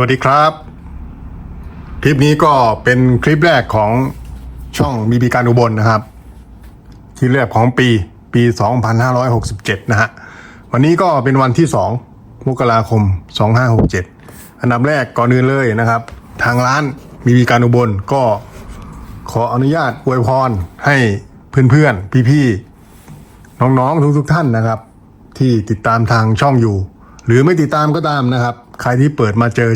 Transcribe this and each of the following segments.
วัสดีครับ คลิปนี้ก็เป็นคลิปแรกของช่องบีบีการอุบลนะครับ คลิปแรกของปีปี 2567 นะฮะ วันนี้ก็เป็นวันที่ 2 มกราคม 2567 อันดับแรกก่อนอื่นเลยนะครับ ทางร้านบีบีการอุบลก็ขออนุญาตอวยพรให้เพื่อนๆ พี่ๆ น้องๆ ทุกๆท่านนะครับ ที่ติดตามทางช่องอยู่ หรือไม่ติดตามก็ตามนะครับ ใครที่เปิดมาเจอ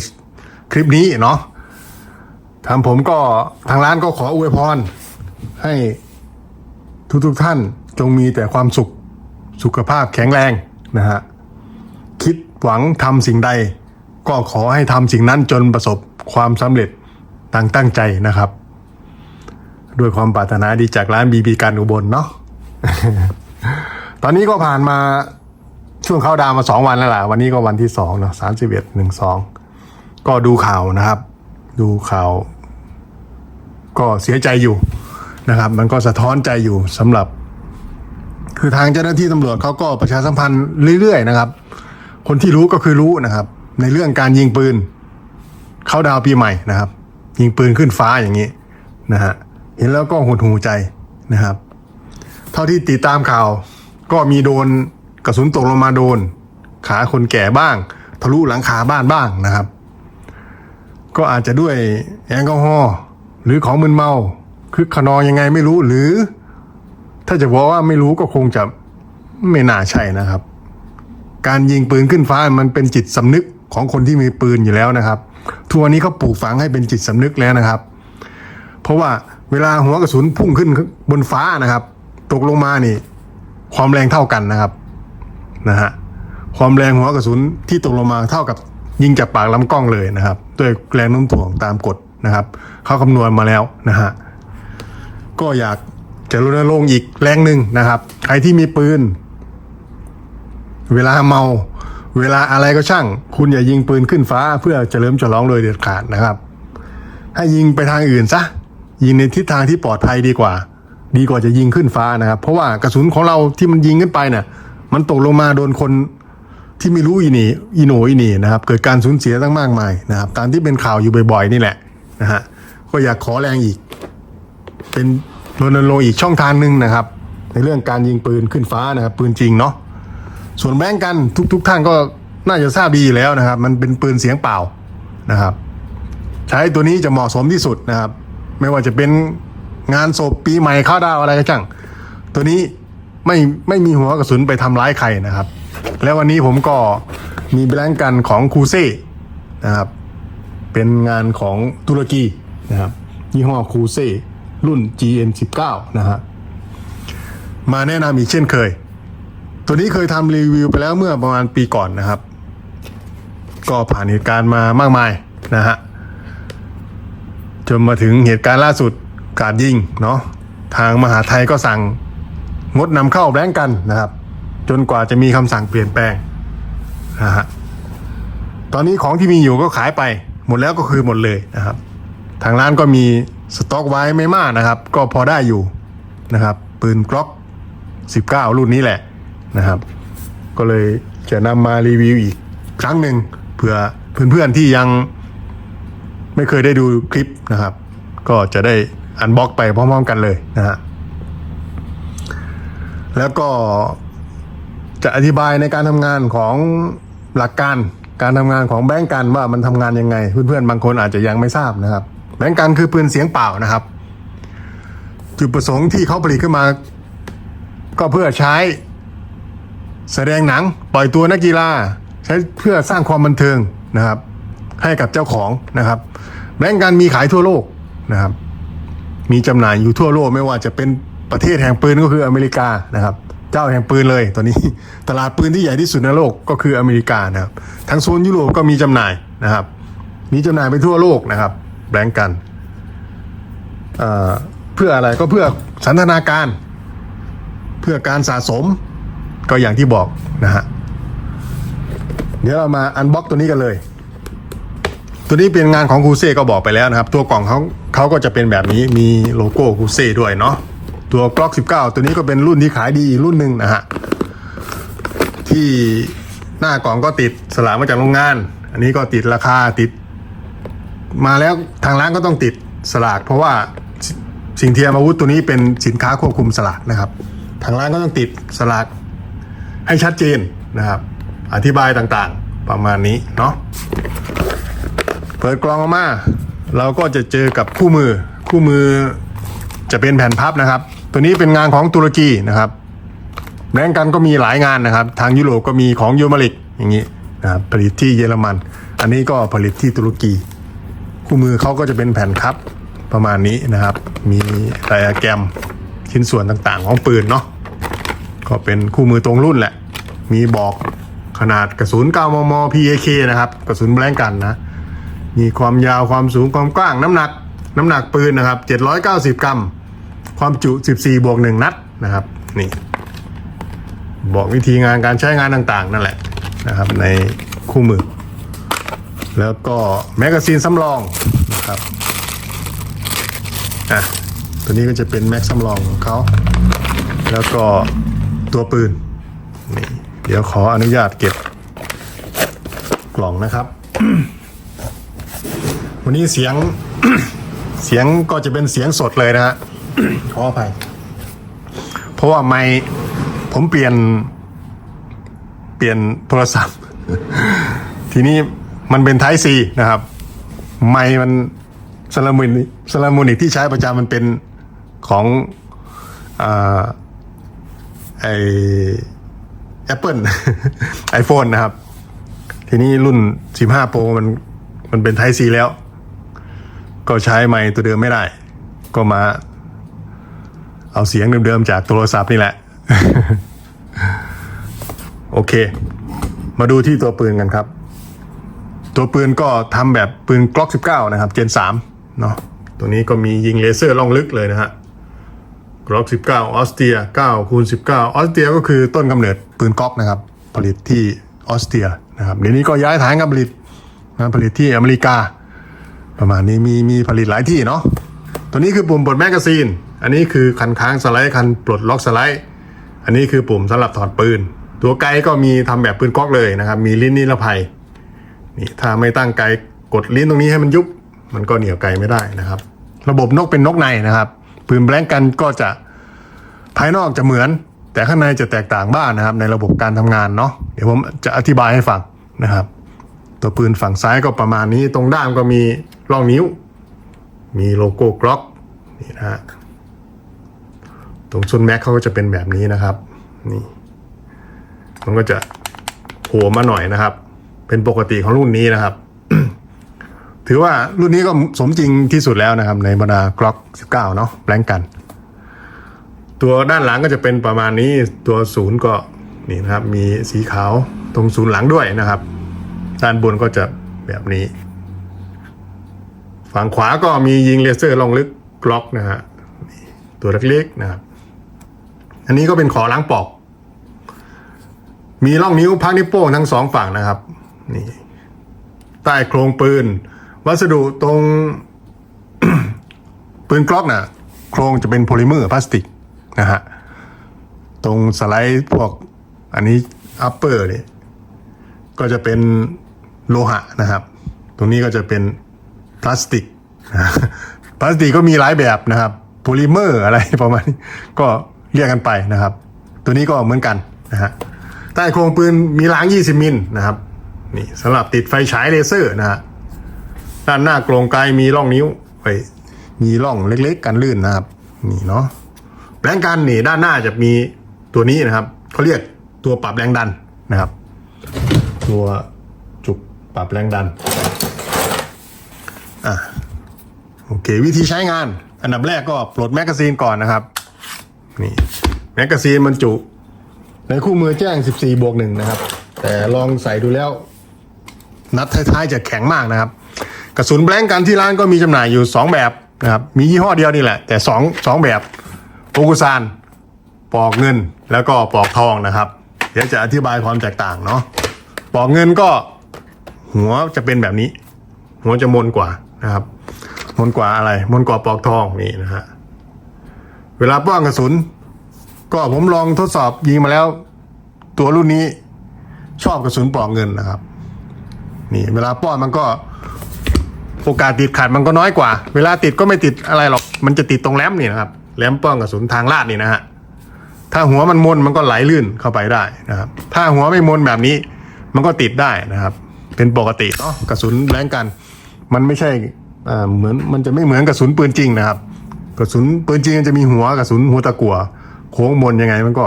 คลิปนี้เนาะทางผมก็ทางร้านก็ขออวยพร ให้ทุกๆท่านจงมีแต่ความสุขสุขภาพแข็งแรงนะฮะคิดหวังทำสิ่งใด ก็ขอให้ทำสิ่งนั้นจนประสบความสำเร็จตั้งตั้งใจนะครับ ด้วยความปรารถนาดีจากร้านบีบีการอุบลเนาะตอนนี้ก็ผ่านมา ช่วงเข้าดาวมาสองวันแล้วล่ะ วันนี้ก็วันที่สองเนาะสามสิบเอ็ดหนึ่งสองก็ดูข่าวนะครับ ดูข่าว ก็เสียใจอยู่นะครับ มันก็สะท้อนใจอยู่สำหรับ คือทางเจ้าหน้าที่ตำรวจเขาก็ประชาสัมพันธ์เรื่อยๆนะครับ คนที่รู้ก็คือรู้นะครับ ในเรื่องการยิงปืน เข้าดาวปีใหม่นะครับ ยิงปืนขึ้นฟ้าอย่างนี้นะฮะเห็นแล้วก็หดหูใจนะครับ เท่าที่ติดตามข่าวก็มีโดน กระสุนตกลงมาโดน ขาคนแก่บ้าง ทะลุหลังคาบ้านบ้างนะครับ ก็อาจจะด้วยแอลกอฮอล์หรือของมึนเมาคือขนองยังไงไม่รู้หรือ ถ้าจะบอกว่าไม่รู้ก็คงจะไม่น่าใช่นะครับ การยิงปืนขึ้นฟ้ามันเป็นจิตสำนึกของคนที่มีปืนอยู่แล้วนะครับ ทัวร์นี้เขาปลูกฝังให้เป็นจิตสำนึกแล้วนะครับ เพราะว่าเวลาหัวกระสุนพุ่งขึ้นบนฟ้านะครับ ตกลงมานี่ ความแรงเท่ากันนะครับ นะฮะความแรงหัวกระสุนที่ตกลงมาเท่ากับยิงจากปากลำกล้องเลยนะครับด้วยแรงโน้มถ่วงตามกฎนะครับเขาคำนวณมาแล้วนะฮะก็อยากจะรณรงค์อีกแรงหนึ่งนะครับใครที่มีปืน เวลาเมา เวลาอะไรก็ช่าง คุณอย่ายิงปืนขึ้นฟ้า เพื่อจะเฉลิมฉลองโดยเด็ดขาดนะครับ ให้ยิงไปทางอื่นซะยิงในทิศทางที่ปลอดภัยดีกว่า ดีกว่าจะยิงขึ้นฟ้านะครับ เพราะว่ากระสุนของเราที่มันยิงขึ้นไปเนี่ย มันตกลงมาโดนคนที่ไม่รู้อีนีอีโหนอีนีนะครับ เกิดการสูญเสียตั้งมากมายนะครับ ตามที่เป็นข่าวอยู่บ่อยๆ นี่แหละนะฮะก็อยากขอแรงอีก เป็นรณรงค์อีกช่องทางหนึ่งนะครับ ในเรื่องการยิงปืนขึ้นฟ้านะครับ ปืนจริงเนาะส่วนแบงก์กันทุกๆท่านก็น่าจะทราบดีแล้วนะครับ มันเป็นปืนเสียงเปล่านะครับ ใช้ตัวนี้จะเหมาะสมที่สุดนะครับ ไม่ว่าจะเป็นงานศพปีใหม่ข้าวดาวอะไรก็ช่างตัวนี้ ไม่ไม่มีหัวกระสุนไปทำร้ายใครนะครับ แล้ววันนี้ผมก็มีแบงกันของคูเซ่นะครับ เป็นงานของตุรกีนะครับยี่ห้อคูเซ่รุ่น GN19 นะฮะมาแนะนำอีกเช่นเคย ตัวนี้เคยทำรีวิวไปแล้วเมื่อประมาณปีก่อนนะครับ ก็ผ่านเหตุการณ์มามากมายนะฮะจนมาถึงเหตุการณ์ล่าสุดการยิงเนาะทางมหาไทยก็สั่ง งดนำเข้าแบงก์กันนะครับ จนกว่าจะมีคำสั่งเปลี่ยนแปลงนะฮะตอนนี้ของที่มีอยู่ก็ขายไป หมดแล้วก็คือหมดเลยนะครับ ทางร้านก็มีสต็อกไว้ไม่มากนะครับ ก็พอได้อยู่นะครับ ปืนกล็อก 19 รุ่นนี้แหละนะครับ ก็เลยจะนำมารีวิวอีกครั้งหนึ่งเผื่อเพื่อนๆที่ยังไม่เคยได้ดูคลิปนะครับ ก็จะได้อันบ็อกไปพร้อมๆกันเลยนะฮะ แล้วก็จะอธิบายในการทำงานของหลักการการทำงานของแบงก์กันว่ามันทำงานยังไง เพื่อนๆบางคนอาจจะยังไม่ทราบนะครับ แบงก์กันคือปืนเสียงเปล่านะครับ จุดประสงค์ที่เขาผลิตขึ้นมา ก็เพื่อใช้แสดงหนังปล่อยตัวนักกีฬา ใช้เพื่อสร้างความบันเทิงนะครับ ให้กับเจ้าของนะครับ แบงก์กันมีขายทั่วโลกนะครับ มีจำหน่ายอยู่ทั่วโลกไม่ว่าจะเป็น ประเทศแห่งปืนก็คืออเมริกานะครับ เจ้าแห่งปืนเลยตอนนี้ตลาดปืนที่ใหญ่ที่สุดในโลกก็คืออเมริกานะครับทั้งโซนยุโรปก็มีจำหน่ายนะครับ มีจำหน่ายไปทั่วโลกนะครับแบงก์กันเอ่อเพื่ออะไรก็เพื่อสันทนาการ เพื่อการสะสมก็อย่างที่บอกนะฮะเดี๋ยวเรามาอันบ็อกตัวนี้กันเลย ตัวนี้เป็นงานของคูเซ่ก็บอกไปแล้วนะครับ ตัวกล่องเขาเขาก็จะเป็นแบบนี้มีโลโก้คูเซ่ด้วยเนาะ ตัวกล็อก19 ตัวนี้ก็เป็นรุ่นที่ขายดีรุ่นหนึ่งนะฮะ ที่หน้ากล่องก็ติดสลากมาจากโรงงาน อันนี้ก็ติดราคาติด มาแล้วทางร้านก็ต้องติดสลากเพราะว่าสสิ่งเทียมอาวุธตัวนี้เป็นสินค้าควบคุมสลากนะครับ ทางร้านก็ต้องติดสลากให้ชัดเจนนะครับ อธิบายต่างๆประมาณนี้เนาะเปิดกล่องออกมา เราก็จะเจอกับคู่มือคู่มือจะเป็นแผ่นพับนะครับ ตัวนี้เป็นงานของตุรกีนะครับแบรนด์กันก็มีหลายงานนะครับ ทางยุโรปก็มีของยูมาลิกอย่างนี้นะครับผลิตที่เยอรมัน อันนี้ก็ผลิตที่ตุรกี คู่มือเขาก็จะเป็นแผ่นครับประมาณนี้นะครับ มีไดอะแกรมชิ้นส่วนต่างๆ ของปืนเนาะก็เป็นคู่มือตรงรุ่นแหละ มีบอกขนาดกระสุน 9 มม PAK นะครับ กระสุนแบงกันนะ มีความยาวความสูงความกว้างน้ำหนัก น้ำหนักปืนนะครับ 790 กรัม ความจุ 14 บวก 1 นัดนะครับนี่บอกวิธีงานการใช้งานต่างๆ นั่นแหละนะครับในคู่มือ แล้วก็แมกกาซีนสำรองนะครับอะตัวนี้ก็จะเป็นแม็กสำรองของเขาแล้วก็ตัวปืนนี่เดี๋ยวขออนุญาตเก็บกล่องนะครับ วันนี้เสียงเสียงก็จะเป็นเสียงสดเลยนะฮะ ขออภัย เพราะว่าไม่ผมเปลี่ยน เปลี่ยนโทรศัพท์ ทีนี้มันเป็นไทซีนะครับ ไม่มันสลามุนิสลามุนิกที่ใช้ประจำมันเป็นของอไอแอปเปิลไอโฟนนะครับ ทีนี้รุ่น 15 Pro มันมันเป็นไทซีแล้ว ก็ใช้ไมค์ตัวเดิมไม่ได้ ก็มา เอาเสียงเดิมๆจากโทรศัพท์นี่แหละ โอเค มาดูที่ตัวปืนกันครับ ตัวปืนก็ทำแบบปืนกล็อก 19 นะครับ เจน3เนาะตัวนี้ก็มียิงเลเซอร์ล่องลึกเลยนะฮะกล็อก 19 ออสเตรีย9คูณ19 ออสเตรียก็คือต้นกำเนิดปืนกล็อกนะครับ ผลิตที่ออสเตรียนะครับเดี๋ยวนี้ก็ย้ายฐานการผลิตมาผลิตที่อเมริกา ประมาณนี้มีมีผลิตหลายที่เนาะตัวนี้คือปุ่มปลดแมกกาซีน อันนี้คือคันค้างสไลด์คันปลดล็อกสไลด์ อันนี้คือปุ่มสำหรับถอดปืน ตัวไกก็มีทำแบบปืนก๊อกเลยนะครับ มีลิ้นนิรภัยนี่ถ้าไม่ตั้งไกกดลิ้นตรงนี้ให้มันยุบมันก็เหนียวไกไม่ได้นะครับ ระบบนกเป็นนกในนะครับ ปืนแบงกันก็จะภายนอกจะเหมือน แต่ข้างในจะแตกต่างบ้างนะครับ ในระบบการทำงานเนาะเดี๋ยวผมจะอธิบายให้ฟังนะครับ ตัวปืนฝั่งซ้ายก็ประมาณนี้ตรงด้ามก็มีร่องนิ้ว มีโลโก้กล็อกนี่นะฮะ ตรงซุนแม็กเขาก็จะเป็นแบบนี้นะครับ นี่ มันก็จะโผล่มาหน่อยนะครับ เป็นปกติของรุ่นนี้นะครับ ถือว่ารุ่นนี้ก็สมจริงที่สุดแล้วนะครับ ในบรรดากล็อก 19 เนาะแบงกัน ตัวด้านหลังก็จะเป็นประมาณนี้ ตัวศูนย์ก็นี่นะครับ มีสีขาวตรงศูนย์หลังด้วยนะครับ ด้านบนก็จะแบบนี้ ฝั่งขวาก็มียิงเลเซอร์ลองลึกกล็อกนะฮะตัวเล็กๆนะครับ อันนี้ก็เป็นขอล้างปอก มีร่องนิ้วพักนิ้วโป้งทั้งสองฝั่งนะครับ นี่ ใต้โครงปืน วัสดุตรง ปืนกล็อกน่ะ โครงจะเป็นโพลิเมอร์พลาสติกนะฮะ ตรงสไลด์พวก อันนี้อัปเปอร์เนี่ยก็จะเป็นโลหะนะครับ ตรงนี้ก็จะเป็นพลาสติก พลาสติกก็มีหลายแบบนะครับ โพลิเมอร์อะไรประมาณนี้ ก็ เรียกกันไปนะครับ ตัวนี้ก็เหมือนกันนะฮะใต้โครงปืนมีล้าง 20 มิลนะครับนี่สำหรับติดไฟฉายเลเซอร์นะฮะด้านหน้ากรงไกลมีร่องนิ้วไว้มีร่องเล็กๆ กันลื่นนะครับนี่เนาะแรงกันนี่ด้านหน้าจะมีตัวนี้นะครับเขาเรียกตัวปรับแรงดันนะครับ ตัวจุกปรับแรงดันอะโอเค วิธีใช้งานอันดับแรกก็ปลดแมกกาซีนก่อนนะครับ นี่แมกกาซีนบรรจุ ในคู่มือแจ้ง 14บวกหนึ่งนะครับ แต่ลองใส่ดูแล้ว นัดท้ายๆจะแข็งมากนะครับ กระสุนแบล็งกันที่ร้านก็มีจำหน่ายอยู่ 2 แบบนะครับ มียี่ห้อเดียวนี่แหละ แต่2 2แบบโอกุซานปอกเงินแล้วก็ปอกทองนะครับ เดี๋ยวจะอธิบายความแตกต่างเนาะปอกเงินก็หัวจะเป็นแบบนี้ หัวจะมนกว่านะครับ มนกว่าอะไร มนกว่าปอกทองนี่นะฮะ เวลาป้องกระสุน ก็ผมลองทดสอบยิงมาแล้ว ตัวรุ่นนี้ชอบกระสุนปลอกเงินนะครับ นี่ เวลาป้อนมันก็โอกาสติดขัดมันก็น้อยกว่า เวลาติดก็ไม่ติดอะไรหรอก มันจะติดตรงแหลมนี่นะครับแหลมป้องกระสุนทางลาดนี่นะฮะถ้าหัวมันมนมันก็ไหลลื่นเข้าไปได้นะครับ ถ้าหัวไม่มนแบบนี้ มันก็ติดได้นะครับ เป็นปกติเนาะกระสุนแรงกัน มันไม่ใช่อ่าเหมือนมันจะไม่เหมือนกระสุนปืนจริงนะครับ กระสุนปืนจริงจะมีหัวกระสุนหัวตะกั่วโค้งมนยังไงมันก็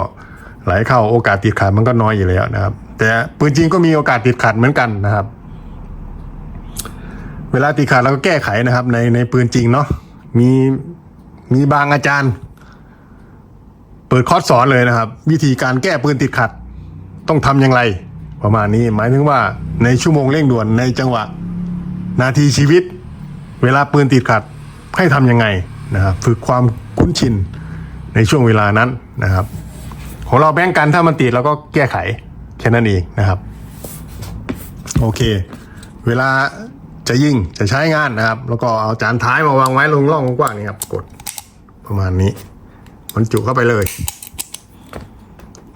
ไหลเข้าโอกาสติดขัดมันก็น้อยอยู่แล้วนะครับ แต่ปืนจริงก็มีโอกาสติดขัดเหมือนกันนะครับ เวลาติดขัดเราก็แก้ไขนะครับ ในในปืนจริงเนาะมีมีบางอาจารย์ เปิดคอร์สสอนเลยนะครับ วิธีการแก้ปืนติดขัด ต้องทำอย่างไร ประมาณนี้หมายถึงว่าในชั่วโมงเร่งด่วนในจังหวะ นาทีชีวิต เวลาปืนติดขัดให้ทำยังไง นะครับฝึกความคุ้นชินในช่วงเวลานั้นนะครับ ของเราแบ่งกันถ้ามันติดเราก็แก้ไขแค่นั้นเองนะครับ โอเค เวลาจะยิงจะใช้งานนะครับ แล้วก็เอาจานท้ายมาวางไว้ลงร่องกว้างๆนี่ครับกดประมาณนี้บรรจุเข้าไปเลย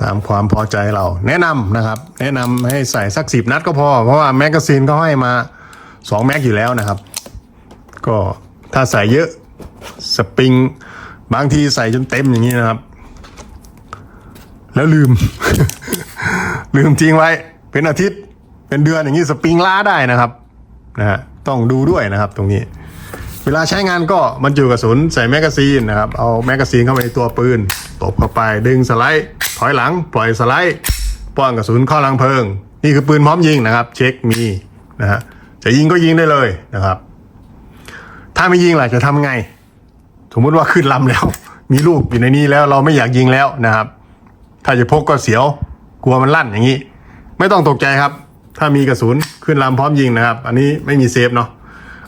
ตามความพอใจเราแนะนำนะครับ แนะนำให้ใส่สักสิบนัดก็พอ เพราะว่าแมกกาซีนเขาให้มาสองแม็กอยู่แล้วนะครับ ก็ถ้าใส่เยอะ สปริง บางทีใส่จนเต็มอย่างนี้นะครับ แล้วลืม ลืมทิ้งไว้ เป็นอาทิตย์เป็นเดือนอย่างนี้สปริงล้าได้นะครับนะฮะต้องดูด้วยนะครับตรงนี้ เวลาใช้งานก็บรรจุกระสุนใส่แมกกาซีนนะครับ เอาแมกกาซีนเข้าไปในตัวปืนตบเข้าไปดึงสไลด์ ถอยหลัง ปล่อยสไลด์ป้อนกระสุนเข้าลังเพลิง นี่คือปืนพร้อมยิงนะครับ เช็คมีนะฮะจะยิงก็ยิงได้เลยนะครับ ถ้าไม่ยิงล่ะจะทำไง สมมุติว่าขึ้นลำแล้ว มีลูกอยู่ในนี้แล้วเราไม่อยากยิงแล้วนะครับ ถ้าจะพกก็เสียวกลัวมันลั่นอย่างนี้ ไม่ต้องตกใจครับ ถ้ามีกระสุนขึ้นลำพร้อมยิงนะครับ อันนี้ไม่มีเซฟเนาะ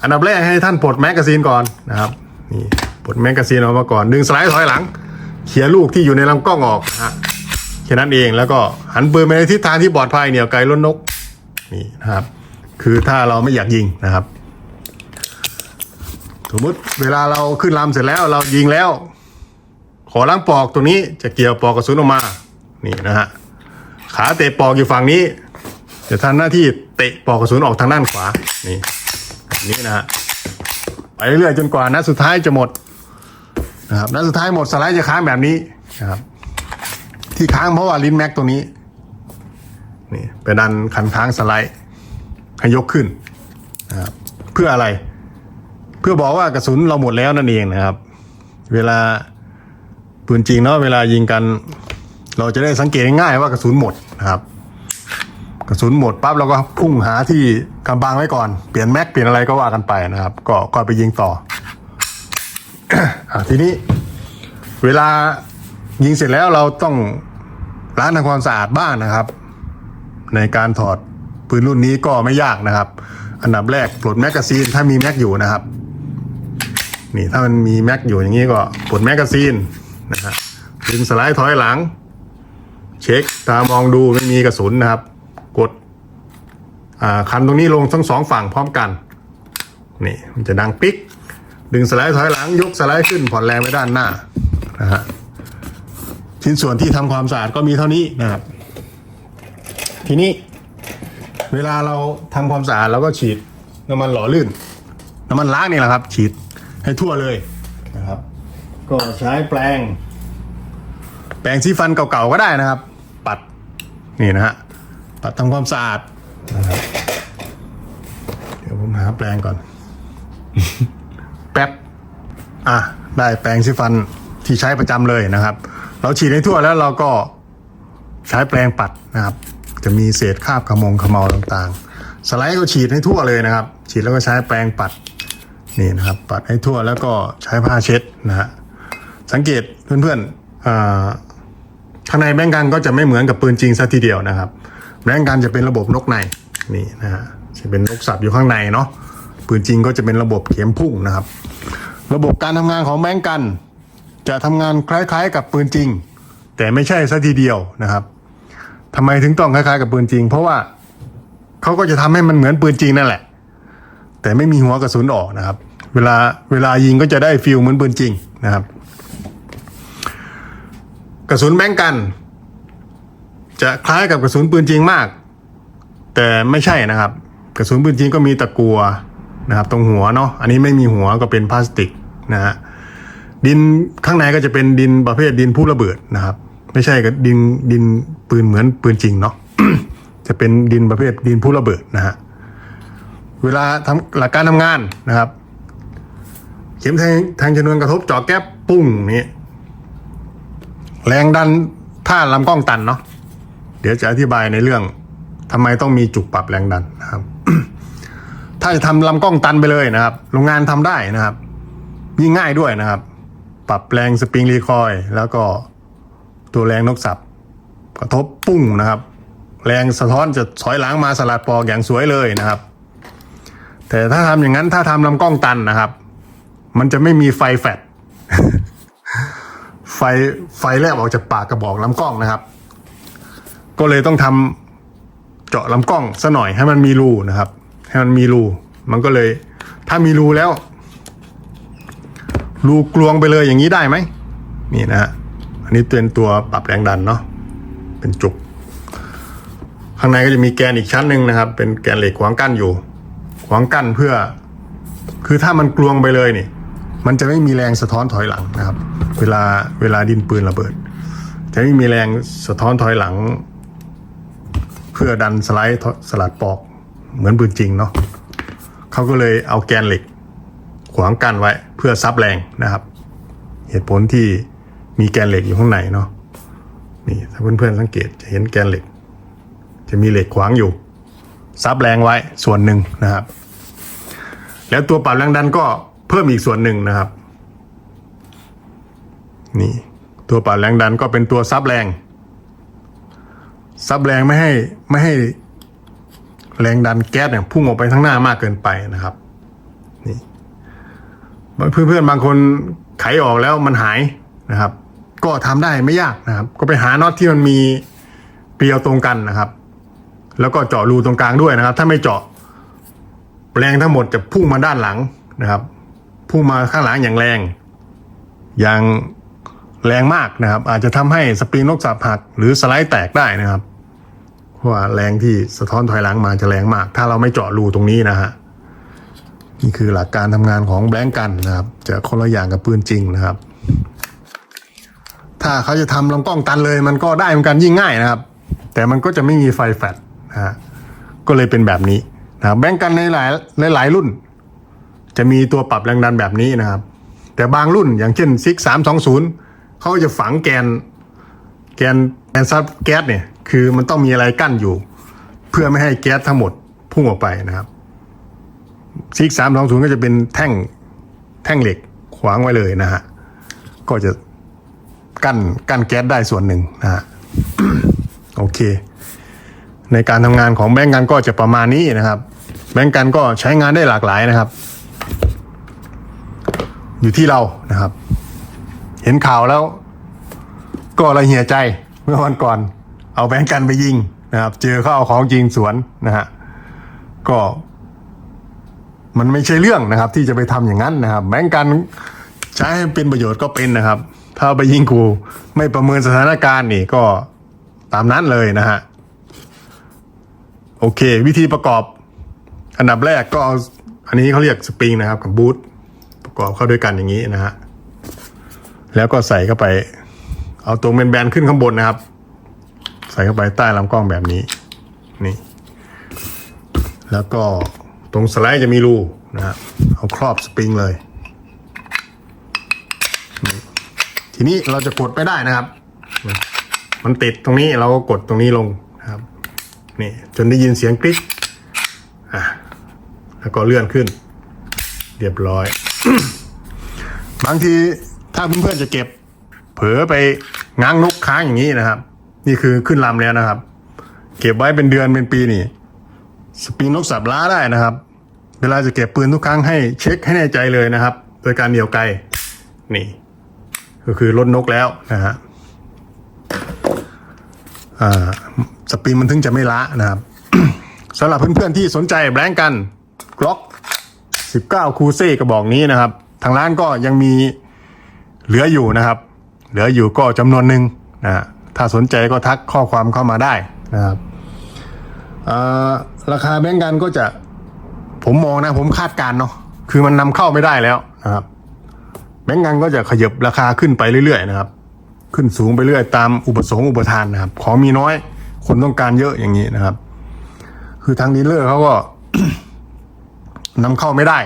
อันดับแรกให้ท่านปลดแมกกาซีนก่อนนะครับนี่ปลดแมกกาซีนออกมาก่อนดึงสไลด์ถอยหลังเขี่ยลูกที่อยู่ในลำกล้องออกนะฮะแค่นั้นเองแล้วก็หันปืนไปในทิศทางที่ปลอดภัยเหนี่ยวไกลล้นนกนี่นะครับ คือถ้าเราไม่อยากยิงนะครับ สมมติเวลาเราขึ้นลำเสร็จแล้วเรายิงแล้ว ขอล้างปอกตรงนี้จะเกี่ยวปอกกระสุนออกมา นี่นะฮะ ขาเตะปอกอยู่ฝั่งนี้ จะทำหน้าที่เตะปอกกระสุนออกทางด้านขวา นี่แบบนี้นะฮะ ไปเรื่อยๆจนกว่านัดสุดท้ายจะหมดนะครับนัดสุดท้ายหมดสไลด์จะค้างแบบนี้นะครับ ที่ค้างเพราะว่าลิ้นแม็กตัวนี้ นี่ไปดันคันค้างสไลด์ให้ยกขึ้นนะครับเพื่ออะไร เพื่อบอกว่ากระสุนเราหมดแล้วนั่นเองนะครับ เวลาปืนจริงเนาะเวลายิงกัน เราจะได้สังเกตง่ายๆว่ากระสุนหมดนะครับ กระสุนหมดปั๊บเราก็พุ่งหาที่กำบังไว้ก่อนเปลี่ยนแม็กเปลี่ยนอะไรก็ว่ากันไปนะครับ ก็ก็ไปยิงต่ออทีนี้ เวลายิงเสร็จแล้วเราต้องล้างทำความสะอาดบ้านนะครับ ในการถอดปืนรุ่นนี้ก็ไม่ยากนะครับ อันดับแรกปลดแมกกาซีนถ้ามีแม็กอยู่นะครับ นี่ถ้ามันมีแม็กอยู่อย่างนี้ก็ปลดแมกกาซีนนะฮะดึงสไลด์ถอยหลัง เช็คตามองดูไม่มีกระสุนนะครับ กดคันตรงนี้ลงทั้งสองฝั่งพร้อมกัน นี่มันจะดังปิ๊ก ดึงสไลด์ถอยหลังยกสไลด์ขึ้นผ่อนแรงไปด้านหน้านะฮะชิ้นส่วนที่ทำความสะอาดก็มีเท่านี้นะครับ ทีนี้ เวลาเราทำความสะอาดเราก็ฉีดน้ำมันหล่อลื่น น้ำมันล้างนี่แหละครับ ฉีด ให้ทั่วเลยนะครับ ก็ใช้แปรงแปรงสีฟันเก่าๆก็ได้นะครับ ปัดนี่นะฮะปัดทำความสะอาดนะครับเดี๋ยวผมหาแปรงก่อน แป๊บอะได้แปรงสีฟันที่ใช้ประจำเลยนะครับ เราฉีดให้ทั่วแล้วเราก็ใช้แปรงปัดนะครับ จะมีเศษคราบขมงขมเมาต่างๆ สไลด์ก็ฉีดให้ทั่วเลยนะครับ ฉีดแล้วก็ใช้แปรงปัด นี่นะครับ ปัดให้ทั่วแล้วก็ใช้ผ้าเช็ดนะฮะสังเกตเพื่อนๆอ่าข้างในแบงกันก็จะไม่เหมือนกับปืนจริงซะทีเดียวนะครับแบงกันจะเป็นระบบนกในนี่นะฮะจะเป็นนกสับอยู่ข้างในเนาะปืนจริงก็จะเป็นระบบเข็มพุ่งนะครับ ระบบการทำงานของแบงกัน จะทำงานคล้ายๆ กับปืนจริง แต่ไม่ใช่ซะทีเดียวนะครับทำไมถึงต้องคล้ายๆ กับปืนจริง เพราะว่าเขาก็จะทำให้มันเหมือนปืนจริงนั่นแหละ แต่ไม่มีหัวกระสุนออกนะครับ เวลาเวลายิงก็จะได้ฟิลเหมือนปืนจริงนะครับ กระสุนแบงกัน จะคล้ายกับกระสุนปืนจริงมาก แต่ไม่ใช่นะครับ กระสุนปืนจริงก็มีตะกัวนะครับ ตรงหัวเนาะอันนี้ไม่มีหัวก็เป็นพลาสติกนะฮะดินข้างในก็จะเป็นดินประเภทดินผู้ระเบิดนะครับ ไม่ใช่กับดินดินปืนเหมือนปืนจริงเนาะจะเป็นดินประเภทดินผู้ระเบิดนะฮะเวลาทำหลักการทำงานนะครับ เข็มแทงแทงชนวนกระทบจาะแก๊ปปุ้งนี่แรงดันถ้าลำกล้องตันเนาะเดี๋ยวจะอธิบายในเรื่องทำไมต้องมีจุกปรับแรงดันนะครับ ถ้าจะทำลำกล้องตันไปเลยนะครับ โรงงานทำได้นะครับ ยิ่งง่ายด้วยนะครับ ปรับแรงสปริงรีคอยล์แล้วก็ตัวแรงนกสับกระทบปุ้งนะครับ แรงสะท้อนจะถอยหลังมาสลัดปอกอย่างสวยเลยนะครับ แต่ถ้าทำอย่างนั้นถ้าทำลำกล้องตันนะครับ มันจะไม่มีไฟแฟลชไฟไฟแลบออกจากปากกระบอกลำกล้องนะครับ ก็เลยต้องทำเจาะลำกล้องซะหน่อยให้มันมีรูนะครับ ให้มันมีรู มันก็เลย ถ้ามีรูแล้ว รูกลวงไปเลยอย่างนี้ได้ไหมนี่นะฮะอันนี้เป็นตัวปรับแรงดันเนาะเป็นจุก ข้างในก็จะมีแกนอีกชั้นหนึ่งนะครับ เป็นแกนเหล็กขวางกั้นอยู่ ขวางกั้นเพื่อ คือถ้ามันกลวงไปเลยนี่ มันจะไม่มีแรงสะท้อนถอยหลังนะครับ เวลาเวลาดินปืนระเบิด จะไม่มีแรงสะท้อนถอยหลัง เพื่อดันสไลด์สลัดปอกเหมือนปืนจริงเนาะเขาก็เลยเอาแกนเหล็ก ขวางกั้นไว้เพื่อซับแรงนะครับ เหตุผลที่มีแกนเหล็กอยู่ข้างในเนาะนี่ถ้าเพื่อนๆสังเกตจะเห็นแกนเหล็ก จะมีเหล็กขวางอยู่ ซับแรงไว้ส่วนหนึ่งนะครับ แล้วตัวปรับแรงดันก็ เพิ่มอีกส่วนหนึ่งนะครับ นี่ ตัวปรับแรงดันก็เป็นตัวซับแรง ซับแรงไม่ให้ไม่ให้แรงดันแก๊สเนี่ยพุ่งออกไปข้างหน้ามากเกินไปนะครับ นี่เพื่อนๆบางคนไขออกแล้วมันหายนะครับ ก็ทำได้ไม่ยากนะครับ ก็ไปหาน็อตที่มันมีเกลียวตรงกันนะครับ แล้วก็เจาะรูตรงกลางด้วยนะครับ ถ้าไม่เจาะแรงทั้งหมดจะพุ่งมาด้านหลังนะครับ พุ่งมาข้างหลังอย่างแรง อย่างแรงมากนะครับ อาจจะทำให้สปริงนกสับหัก หรือสไลด์แตกได้นะครับ เพราะว่าแรงที่สะท้อนถอยหลังมาจะแรงมาก ถ้าเราไม่เจาะรูตรงนี้นะฮะนี่คือหลักการทำงานของแบงก์กันนะครับ จะคนละอย่างกับปืนจริงนะครับ ถ้าเขาจะทำลำกล้องตันเลย มันก็ได้เหมือนกันยิ่งง่ายนะครับ แต่มันก็จะไม่มีไฟแฟลชนะฮะก็เลยเป็นแบบนี้นะครับแบงก์กันในหลายหลายรุ่น จะมีตัวปรับแรงดันแบบนี้นะครับ แต่บางรุ่นอย่างเช่นซิกสามสองศูนย์เขาจะฝังแกน แกนแกนซับแก๊สเนี่ย คือมันต้องมีอะไรกั้นอยู่ เพื่อไม่ให้แก๊สทั้งหมดพุ่งออกไปนะครับซิกสามสองศูนย์ก็จะเป็นแท่งแท่งเหล็กขวางไว้เลยนะฮะก็จะกั้นกั้นแก๊สได้ส่วนหนึ่งนะฮะโอเค ในการทำงานของแบงก์กันก็จะประมาณนี้นะครับ แบงก์กันก็ใช้งานได้หลากหลายนะครับ อยู่ที่เรานะครับ เห็นข่าวแล้ว ก็ระเหี่ยใจเมื่อวันก่อน เอาแบงก์กันไปยิงนะครับ เจอเขาเอาของจริงสวนนะฮะก็ มันไม่ใช่เรื่องนะครับ ที่จะไปทำอย่างนั้นนะครับ แบงก์กันใช้ให้เป็นประโยชน์ก็เป็นนะครับ ถ้าเอาไปยิงกูไม่ประเมินสถานการณ์นี่ก็ตามนั้นเลยนะฮะโอเค วิธีประกอบอันดับแรกก็เอาอันนี้เขาเรียกสปริงนะครับกับบูท ระกอบเข้าด้วยกันอย่างนี้นะฮะแล้วก็ใส่เข้าไป เอาตัวแบนๆขึ้นข้างบนนะครับ ใส่เข้าไปใต้ลำกล้องแบบนี้นี่ แล้วก็ตรงสไลด์จะมีรูนะฮะเอาครอบสปริงเลยทีนี้เราจะกดไปได้นะครับ มันติดตรงนี้เราก็กดตรงนี้ลงนะครับนี่จนได้ยินเสียงกริ๊กอะแล้วก็เลื่อนขึ้น เรียบร้อย บางทีถ้าเพื่อนๆจะเก็บ เผลอไปง้างนกค้างอย่างนี้นะครับ นี่คือขึ้นลำแล้วนะครับ เก็บไว้เป็นเดือนเป็นปีนี่ สปริงนกสับล้าได้นะครับ เวลาจะเก็บปืนทุกครั้งให้เช็คให้แน่ใจเลยนะครับ โดยการเหนี่ยวไกลนี่ ก็คือลดนกแล้วนะฮะอ่าสปริงมันถึงจะไม่ละนะครับสำหรับเพื่อนๆที่สนใจแบงก์กันกล็อก 19 คูเซ่กระบอกนี้นะครับ ทางร้านก็ยังมีเหลืออยู่นะครับ เหลืออยู่ก็จำนวนหนึ่งนะถ้าสนใจก็ทักข้อความเข้ามาได้นะครับอ่าราคาแบงก์กันก็จะผมมองนะผมคาดการณ์เนาะคือมันนำเข้าไม่ได้แล้วนะครับ แบงก์กันก็จะขยับราคาขึ้นไปเรื่อยๆนะครับ ขึ้นสูงไปเรื่อยตามอุปสงค์อุปทานนะครับ ของมีน้อยคนต้องการเยอะอย่างนี้นะครับ คือทางดีลเลอร์เขาก็ นำเข้าไม่ได้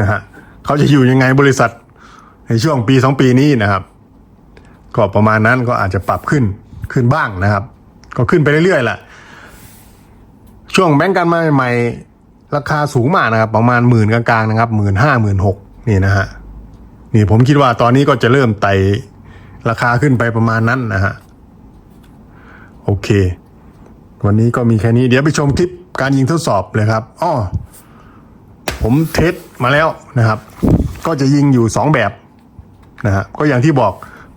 นะฮะเขาจะอยู่ยังไงบริษัทในช่วงปีสองปีนี้นะครับ ก็ประมาณนั้นก็อาจจะปรับขึ้นขึ้นบ้างนะครับ ก็ขึ้นไปเรื่อยๆแหละช่วงแบงก์กันมาใหม่ๆราคาสูงมากนะครับ ประมาณหมื่นกลางๆนะครับหมื่นห้าหมื่นหกนี่นะฮะนี่ผมคิดว่าตอนนี้ก็จะเริ่มไต่ราคาขึ้นไปประมาณนั้นนะฮะโอเค วันนี้ก็มีแค่นี้เดี๋ยวไปชมคลิปการยิงทดสอบเลยครับอ้อ ผมเทสมาแล้วนะครับ ก็จะยิงอยู่สองแบบนะฮะก็อย่างที่บอก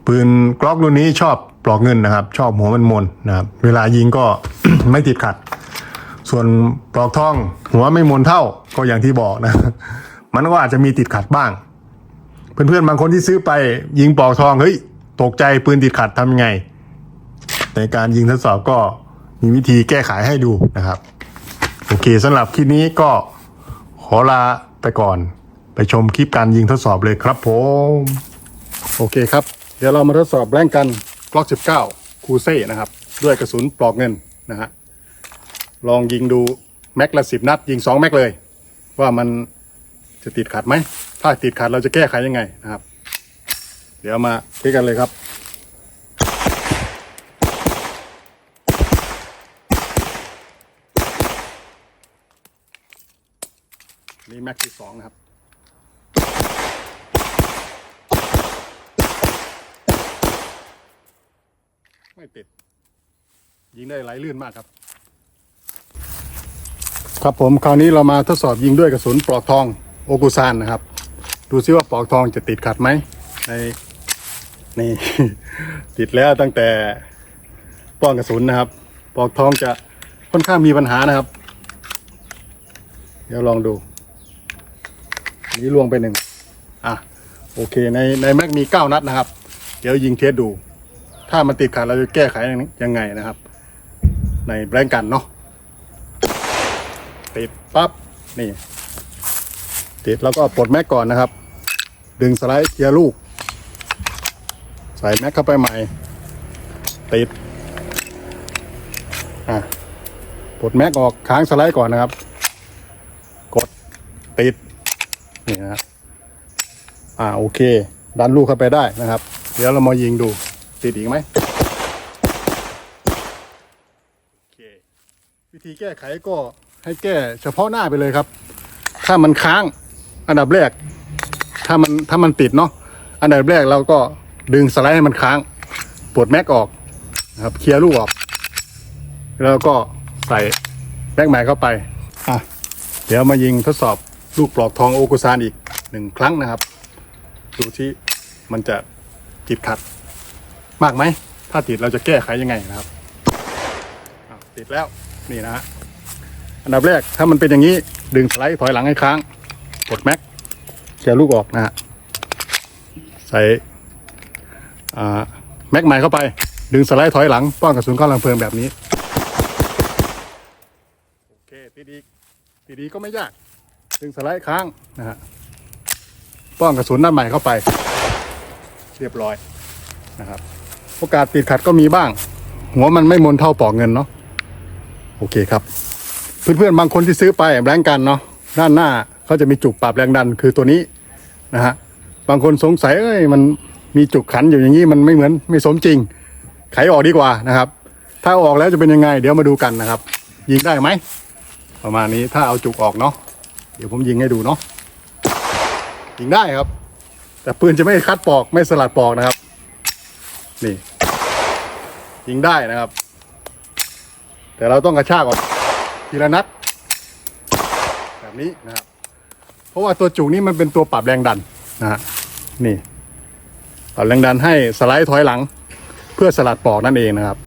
ปืนกล็อกรุ่นนี้ชอบปลอกเงินนะครับ ชอบหัวมันมนนะครับ เวลายิงก็ไม่ติดขัด ส่วนปลอกทองหัวไม่มนเท่าก็อย่างที่บอกนะ มันก็อาจจะมีติดขัดบ้าง เพื่อนๆบางคนที่ซื้อไปยิงปลอกทองเฮ้ยตกใจปืนติดขัดทำยังไง ในการยิงทดสอบก็มีวิธีแก้ไขให้ดูนะครับ โอเคสำหรับคลิปนี้ก็ ขอลาไปก่อน ไปชมคลิปการยิงทดสอบเลยครับผม โอเคครับ เดี๋ยวเรามาทดสอบแรงกันกล็อก 19 คูเซ่นะครับ ด้วยกระสุนปลอกเงินนะฮะลองยิงดูแม็กละสิบนัด ยิง2แม็กเลย ว่ามันจะติดขัดไหม ถ้าติดขัดเราจะแก้ไขยังไงนะครับ เดี๋ยวมาเทสกันเลยครับ นี่แม็กที่สองนะครับไม่ติด ยิงได้ไหลลื่นมากครับ ครับผมคราวนี้เรามาทดสอบยิงด้วยกระสุนปลอกทองโอกุซานนะครับ ดูซิว่าปลอกทองจะติดขัดไหมในนี่ ติดแล้วตั้งแต่ป้องกระสุนนะครับ ปลอกทองจะค่อนข้างมีปัญหานะครับ เดี๋ยวลองดู นี้ล่วงไปหนึ่งอะโอเคในในแม็กมีเก้านัดนะครับ เดี๋ยวยิงเทสดู ถ้ามันติดขัดเราจะแก้ไขยังไงนะครับ ในแบงกันเนาะติดปั๊บนี่ติดแล้วก็ปลดแม็กก่อนนะครับ ดึงสไลด์เคลียร์ลูก ใส่แม็กเข้าไปใหม่ติดอะปลดแม็กออกค้างสไลด์ก่อนนะครับ กดติด นี่นะ อ่าโอเค ดันลูกเข้าไปได้นะครับ เดี๋ยวเรามายิงดู ติดอีกไหมโอเค วิธีแก้ไขก็ให้แก้เฉพาะหน้าไปเลยครับ ถ้ามันค้างอันดับแรก ถ้ามันถ้ามันติดเนาะอันดับแรกเราก็ดึงสไลด์ให้มันค้างปลดแม็กออกนะครับเคลียร์ลูกออก แล้วก็ใส่แม็กใหม่เข้าไปอะเดี๋ยวมายิงทดสอบ ลูกปลอกทองโอกุซานอีกหนึ่งครั้งนะครับ ดูที่มันจะติดขัดมากไหม ถ้าติดเราจะแก้ไขยังไงนะครับ ติดแล้วนี่นะฮะอันดับแรกถ้ามันเป็นอย่างนี้ดึงสไลด์ถอยหลังให้ค้าง กดแม็กแกลูกออกนะฮะใส่แม็กใหม่เข้าไป ดึงสไลด์ถอยหลัง ป้องกระสุนเข้าลำเพลิงแบบนี้ โอเคติดอีกทีดีก็ไม่ยาก ดึงสไลด์ค้างนะฮะป้องกระสุนด้านใหม่เข้าไป เรียบร้อยนะครับ โอกาสติดขัดก็มีบ้าง หัวมันไม่มนเท่าปอกเงินเนาะโอเคครับ เพื่อนๆบางคนที่ซื้อไปแบงกันเนาะด้านหน้าเขาจะมีจุกปรับแรงดันคือตัวนี้นะฮะบางคนสงสัยเอ้ยมันมีจุกขันอยู่อย่างนี้มันไม่เหมือนไม่สมจริง ไขออกดีกว่านะครับ ถ้าออกแล้วจะเป็นยังไง เดี๋ยวมาดูกันนะครับ ยิงได้ไหมประมาณนี้ถ้าเอาจุกออกเนาะ เดี๋ยวผมยิงให้ดูเนาะยิงได้ครับ แต่ปืนจะไม่คัดปอกไม่สลัดปอกนะครับ นี่ ยิงได้นะครับ แต่เราต้องกระชากออกทีละนัด แบบนี้นะครับ เพราะว่าตัวจุกนี้มันเป็นตัวปรับแรงดันนะฮะนี่ปรับแรงดันให้สไลด์ถอยหลัง เพื่อสลัดปอกนั่นเองนะครับ